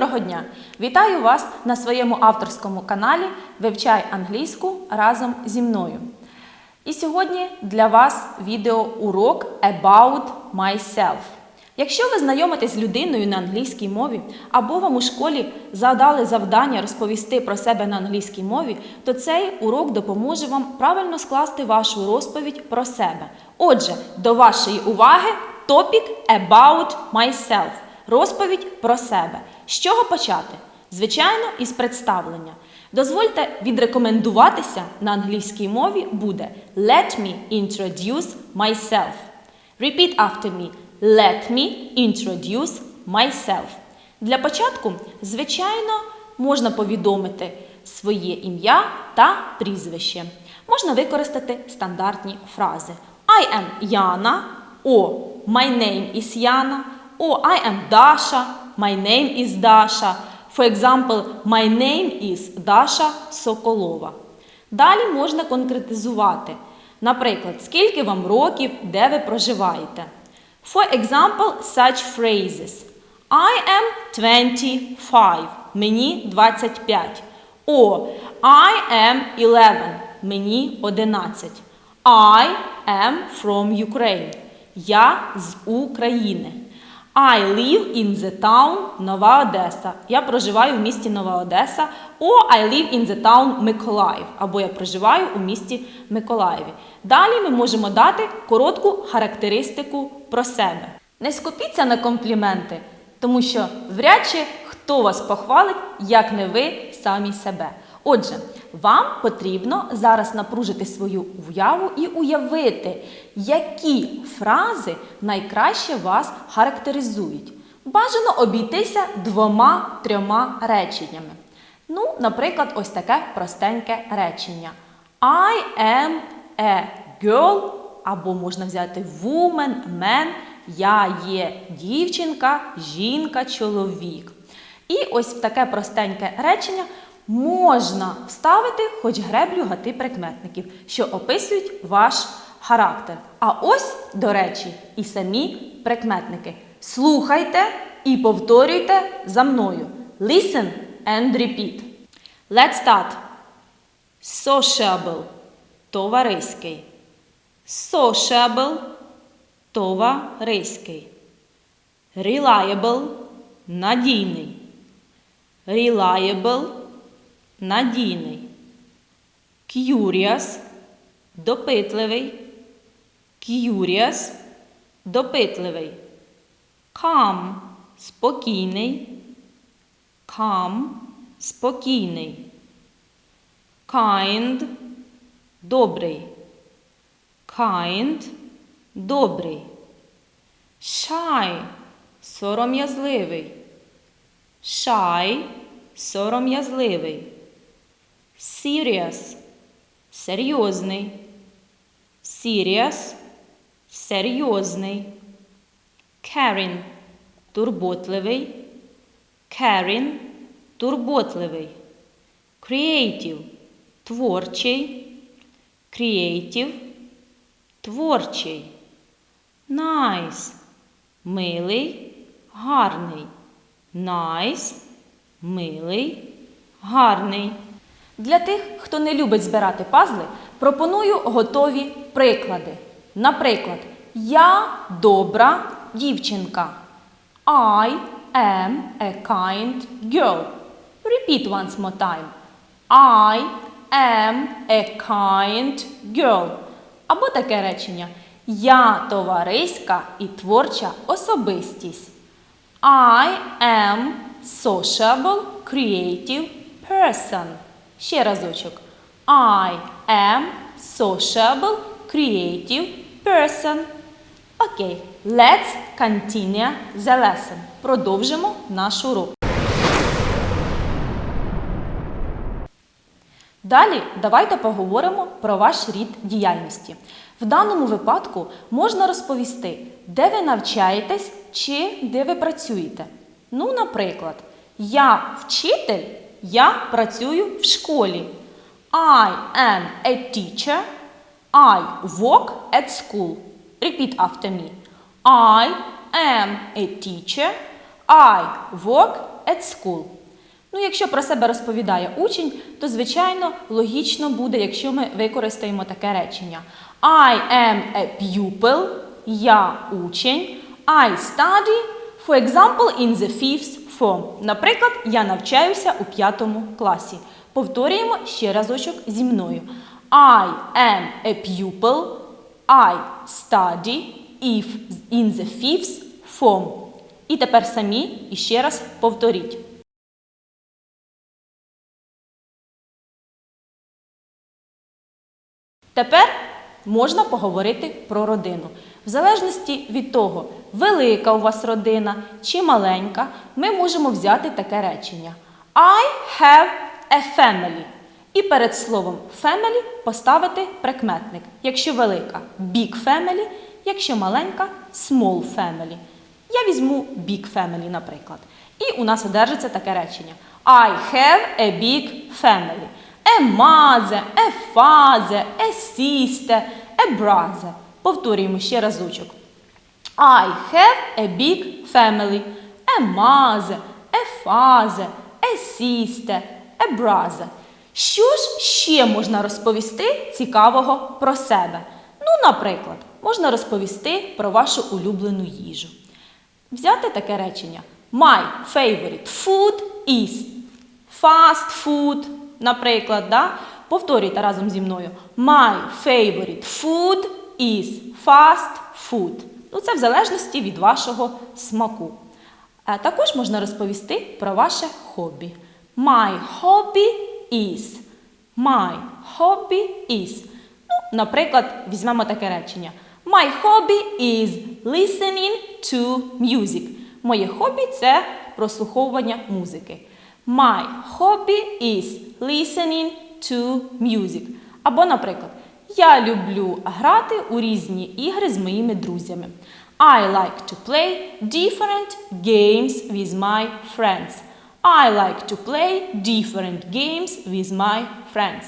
доброго дня! Вітаю вас на своєму авторському каналі Вивчай англійську разом зі мною. І сьогодні для вас відеоурок About Myself. Якщо ви знайомитесь з людиною на англійській мові, або вам у школі задали завдання розповісти про себе на англійській мові, то цей урок допоможе вам правильно скласти вашу розповідь про себе. Отже, до вашої уваги Topic About Myself. Розповідь про себе. З чого почати? Звичайно, із представлення. Дозвольте відрекомендуватися на англійській мові буде Let me introduce myself. Repeat after me. Let me introduce myself. Для початку, звичайно, можна повідомити своє ім'я та прізвище. Можна використати стандартні фрази. I am Яна. О, my name is Яна. О, I am Даша. My name is Даша. For example, my name is Даша Соколова. Далі можна конкретизувати. Наприклад, скільки вам років, де ви проживаєте. For example, such phrases. I am 25. Мені 25. О, I am 11. Мені 11. I am from Ukraine. Я з України. I live in the town Нова Одеса. Я проживаю в місті Нова Одеса. Or I live in the town Миколаїв. Або я проживаю у місті Миколаєві. Далі ми можемо дати коротку характеристику про себе. Не скупіться на компліменти, тому що вряд чи хто вас похвалить, як не ви самі себе. Отже, вам потрібно зараз напружити свою уяву і уявити, які фрази найкраще вас характеризують. Бажано обійтися двома-трьома реченнями. Ну, наприклад, ось таке простеньке речення. I am a girl, або можна взяти woman, man. Я є дівчинка, жінка, чоловік. І ось в таке простеньке речення можна вставити хоч греблю гати прикметників, що описують ваш характер. А ось, до речі, і самі прикметники. Слухайте і повторюйте за мною. Listen and repeat. Let's start. Sociable – товариський. Sociable – товариський. Reliable – надійний. Reliable – надійний. Curious – допитливий. Curious – допитливий. Calm – спокійний. Calm – спокійний. Kind – добрий. Kind – добрий. Shy – сором'язливий. Shy – сором'язливий. Serious – серйозний. Serious – серйозний. Caring – турботливий. Caring – турботливий. Creative – творчий. Creative – творчий. Nice – милий, гарний. Nice – милий, гарний. Для тих, хто не любить збирати пазли, пропоную готові приклади. Наприклад, я добра дівчинка. I am a kind girl. Repeat once more time. I am a kind girl. Або таке речення. Я товариська і творча особистість. I am sociable, creative person. Ще разочок. I am sociable, creative person. Окей, let's continue the lesson. Продовжимо наш урок. Далі давайте поговоримо про ваш рід діяльності. В даному випадку можна розповісти, де ви навчаєтесь чи де ви працюєте. Ну, наприклад, я вчитель, я працюю в школі. I am a teacher. I work at school. Repeat after me. I am a teacher. I work at school. Ну, якщо про себе розповідає учень, то звичайно логічно буде, якщо ми використаємо таке речення. I am a pupil, я учень. I study, for example, in the fifth form. Наприклад, я навчаюся у п'ятому класі. Повторюємо ще разочок зі мною. I am a pupil, I study if in the fifth form. І тепер самі іще раз повторіть. Тепер можна поговорити про родину. В залежності від того, велика у вас родина чи маленька, ми можемо взяти таке речення. I have a family. І перед словом family поставити прикметник. Якщо велика big family, якщо маленька small family. Я візьму big family, наприклад. І у нас одержиться таке речення. I have a big family. A sister, a brother. Повторюємо ще разочок. I have a big family. A sister, a brother. Що ж ще можна розповісти цікавого про себе? Ну, наприклад, можна розповісти про вашу улюблену їжу. Взяти таке речення. My favorite food is fast food, наприклад, да? повторюйте разом зі мною. My favorite food is fast food. Ну, це в залежності від вашого смаку. А також можна розповісти про ваше хобі. My hobby is. My hobby is. Ну, наприклад, візьмемо таке речення. My hobby is listening to music. Моє хобі це прослуховування музики. My hobby is listening to music. Або, наприклад, я люблю грати у різні ігри з моїми друзями. I like to play different games with my friends. I like to play different games with my friends.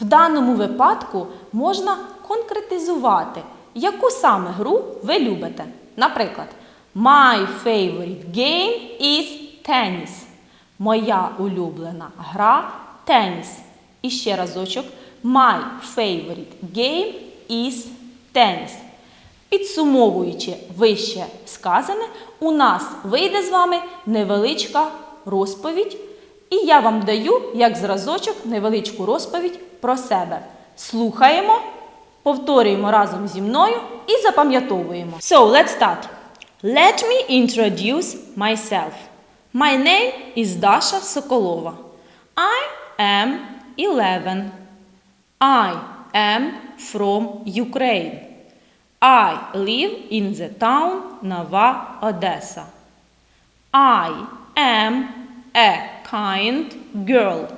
В даному випадку можна конкретизувати, яку саме гру ви любите. Наприклад, My favorite game is tennis. Моя улюблена гра теніс. І ще разочок. My favorite game is tennis. Підсумовуючи вище сказане, у нас вийде з вами невеличка розповідь. І я вам даю, як зразочок, невеличку розповідь про себе. Слухаємо, повторюємо разом зі мною і запам'ятовуємо. So, let's start. Let me introduce myself. My name is Dasha Sokolova. I am 11. I am from Ukraine. I live in the town Nova Odessa. I am a kind girl.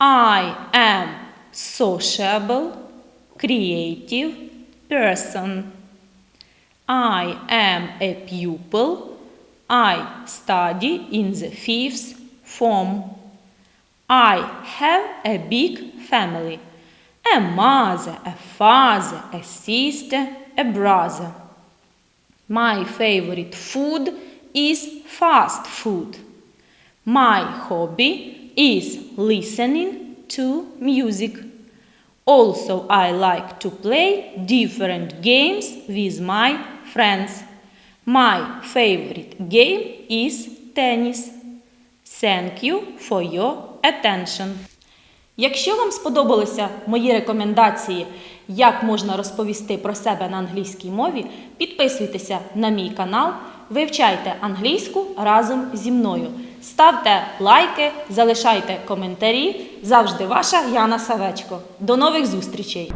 I am sociable, creative person. I am a pupil. I study in the fifth form. I have a big family. A mother, a father, a sister, a brother. My favorite food is fast food. My hobby is listening to music. Also, I like to play different games with my friends. My favorite game is tennis. Thank you for your attention. Якщо вам сподобалися мої рекомендації, як можна розповісти про себе на англійській мові, підписуйтеся на мій канал, вивчайте англійську разом зі мною. Ставте лайки, залишайте коментарі. Завжди ваша Яна Савечко. До нових зустрічей!